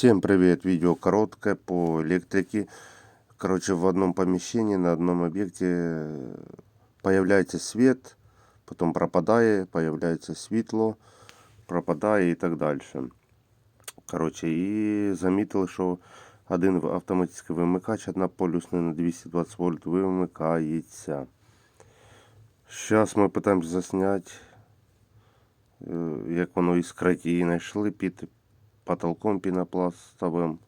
Всем привет! Видео короткое по электрике. Короче, в одном помещении, на одном объекте э, появляется свет, потом пропадает, появляется светло, пропадає і так далі. Короче, і замітили, що один в- автоматичний вимикач однополюсний на 220 вольт вимикається. Зараз ми питаємося засняти, е, як воно іскрить. І знайшли під потолком пінопластовим,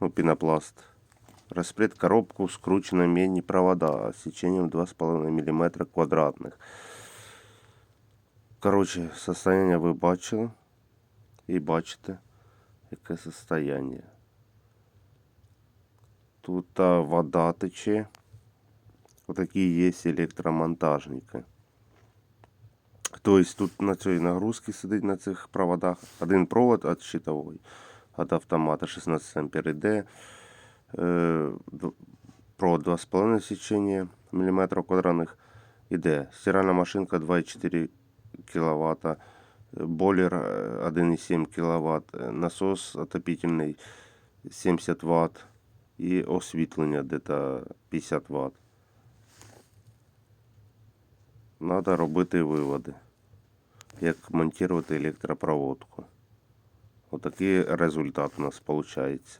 ну, пінопласт. Розплет коробку скручена медні провода з сечением 2,5 мм квадратних. Короче, состояние ви бачили і бачите, яке состояние. Тут а, вода тече. Отакі є електромонтажники. Тобто тут на цій нагрузці сидить на цих проводах один провод від щитової, від автомата 16 ампер іде. Е, провод 2,5 сечення мм квадратних іде. Стиральна машинка 2,4 кВт, бойлер е, 1,7 кВт, е, насос отопительний 70 Вт і освітлення десь 50 Вт. Надо робити виводи, як монтувати електропроводку. Отакий результат у нас виходить.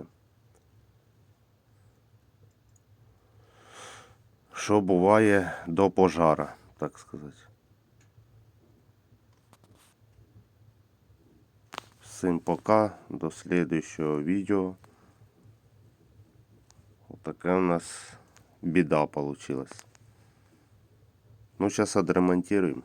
Що буває до пожара, так сказати. Всім пока, до следующего відео. Отака у нас біда получилась. Ну, сейчас отремонтируем.